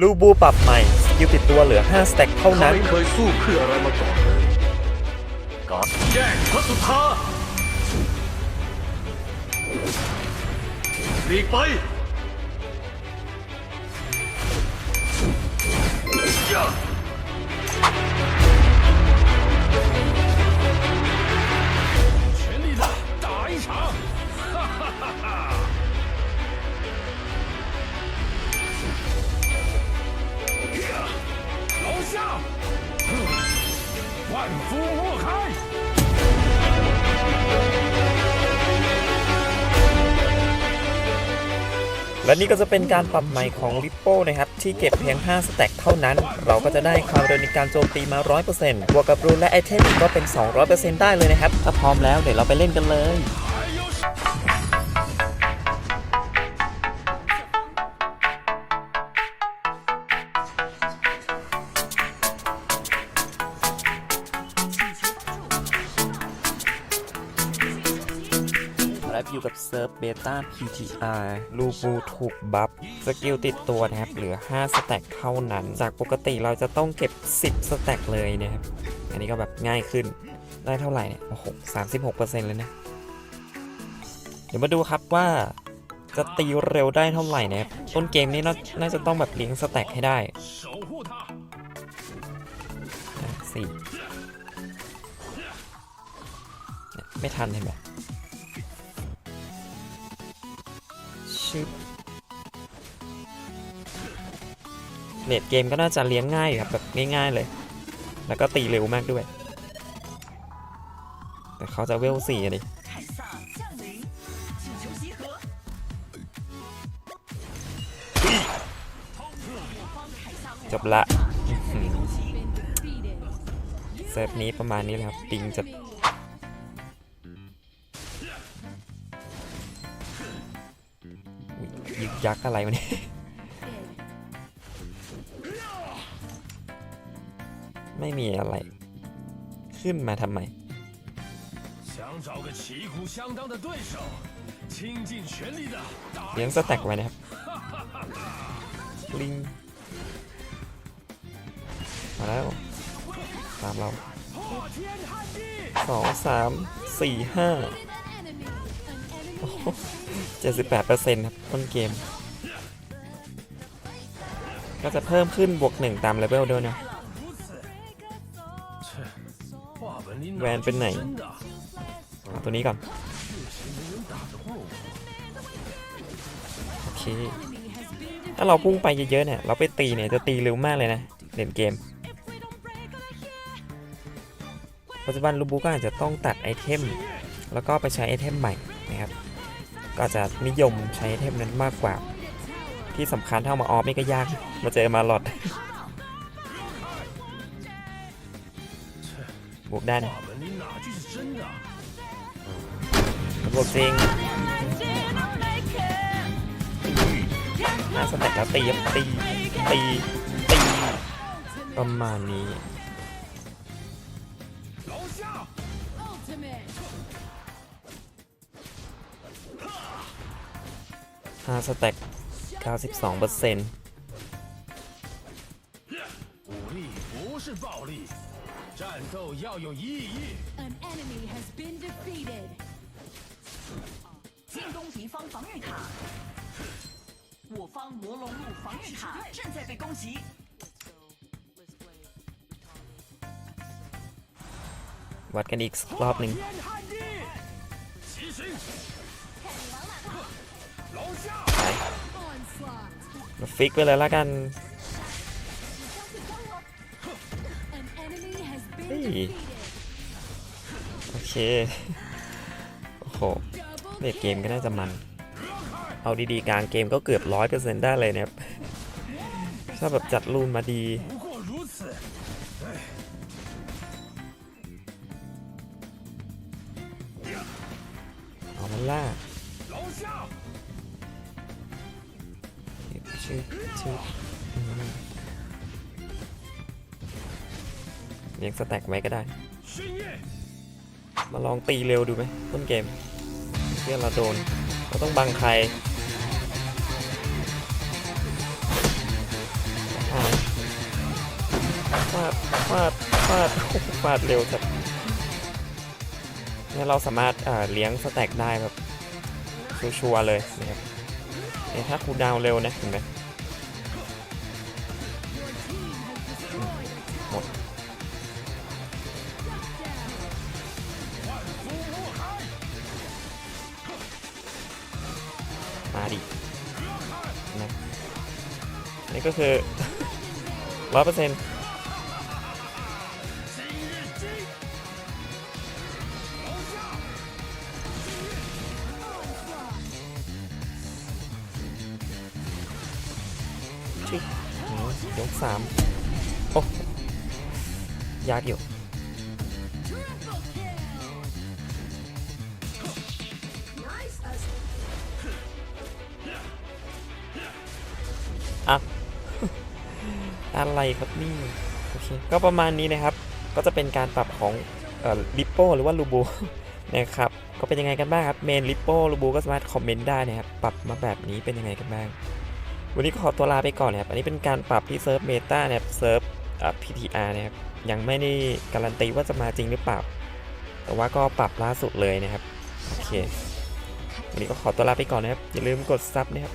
ลูบูปรับใหม่สกิลติดตัวเหลือ 5 สแต็กเท่าข้านั้น ไม่เคยสู้เพื่ออะไรมาก่อนเลยการแย่งพระสุธาหลีกไป และนี่ก็จะเป็นการปรับใหม่ของ r i p p o นะครับ ที่เก็บเพียง 5 สแต็กเท่านั้น เราก็จะได้ความเร็วในการโจมตีมา 100%บวกกับรูนและไอเทมก็เป็น 200%ได้เลยนะครับ ถ้าพร้อมแล้วเดี๋ยวเราไปเล่นกันเลย และอยู่กับเซิร์ฟเบต้า PTR ลูบูถูกบัฟสกิลติดตัวนะครับ เหลือ 5 สแต็กเท่านั้น จากปกติเราจะต้องเก็บ 10 สแต็กเลยนะครับ อันนี้ก็แบบง่ายขึ้นได้เท่าไหร่เนี่ยโอ้โห36%เลยนะ เดี๋ยวมาดูครับว่าจะตีเร็วได้เท่าไหร่นะครับต้นเกมนี้น่าจะต้องแบบเลี้ยงสแต็กให้ได้สี่ไม่ทันเห็นไหม ชื่อเลดเกมก็น่าจะเลี้ยงง่ายครับแบบง่ายๆเลย แล้วก็ตีเร็วมากด้วย แต่เขาจะเวลสี่ดิจบละเซตนี้ประมาณนี้นะครับ ติงจะ ยึกยักอะไรวะเนี่ยไม่มีอะไร ขึ้นมาทำไมเลี้ยงสแต็กไว้นะครับ ลิง มาแล้ว ตามเราสองสามสี่ห้า 78%ครับต้นเกม ก็จะเพิ่มขึ้นบวก 1 ตามเลเวลด้วยเนาะแวนเป็นไหน ตัวนี้ก่อน โอเค ถ้าเราพุ่งไปเยอะๆเนี่ย เราไปตีเนี่ย จะตีเร็วมากเลยนะเล่นเกม ปัจจุบันลูบูก็อาจจะต้องตัดไอเทม แล้วก็ไปใช้ไอเทมใหม่นะครับ ก็จจะนิยมใช้เทพนั้นมากกว่า ที่สำคัญถ้ามาออฟนี่ก็ยาก มาเจอมาหลอดบวกได้นะบวกจริงน่าสแต็กแล้วตีตีตีตีประมาณนี้ ห้าสแต็ก92เปอร์เซ็นต์ 武力不是暴力，战斗要有意义。 An enemy has been defeated. 进攻敌方防御塔，我方魔龙路防御塔正在被攻击。 วัดกันอีกรอบหนึ่ง ฟิกไปเลยละกันโอเค โอ้โหเล่นเกมก็น่าจะมัน เอาดีๆกลางเกมก็เกือบร้อยเปอร์เซ็นต์ได้เลยเนี่ยถ้าแบบจัดรูนมาดี เอามันล่า เลี้ยงสแต็กไว้ก็ได้，มาลองตีเร็วดูไหมต้นเกมเพื่อนเราโดน เราต้องบังใครฟาดฟาดฟาดฟาดเร็วจัดเนี่ยเราสามารถอ่าเลี้ยงสแต็กได้แบบชัวร์เลยนะครับ เอถ้าคูดาวเร็วนะเห็นไหมหมดมาดินะนี่ก็คือร้อยเปอร์เซ็นต์ิยกสามโอ้ยากอยู่อะอะไรครับนี่โอเคก็ประมาณนี้นะครับ ก็จะเป็นการปรับของเอ่อลิปโป้หรือว่าลูบูนะครับ ก็เป็นยังไงกันบ้างครับ เมนลิปโป้ลูบูก็สามารถคอมเมนต์ได้นะครับ ปรับมาแบบนี้เป็นยังไงกันบ้าง วันนี้ก็ขอตัวลาไปก่อนนะครับ อันนี้เป็นการปรับที่เซิร์ฟเมตานะครับ เซิร์ฟอ่อ PTR นะครับ ยังไม่ได้การันตีว่าจะมาจริงหรือเปล่า แต่ว่าก็ปรับล่าสุดเลยนะครับ โอเค วันนี้ก็ขอตัวลาไปก่อนนะครับ อย่าลืมกดซับนะครับ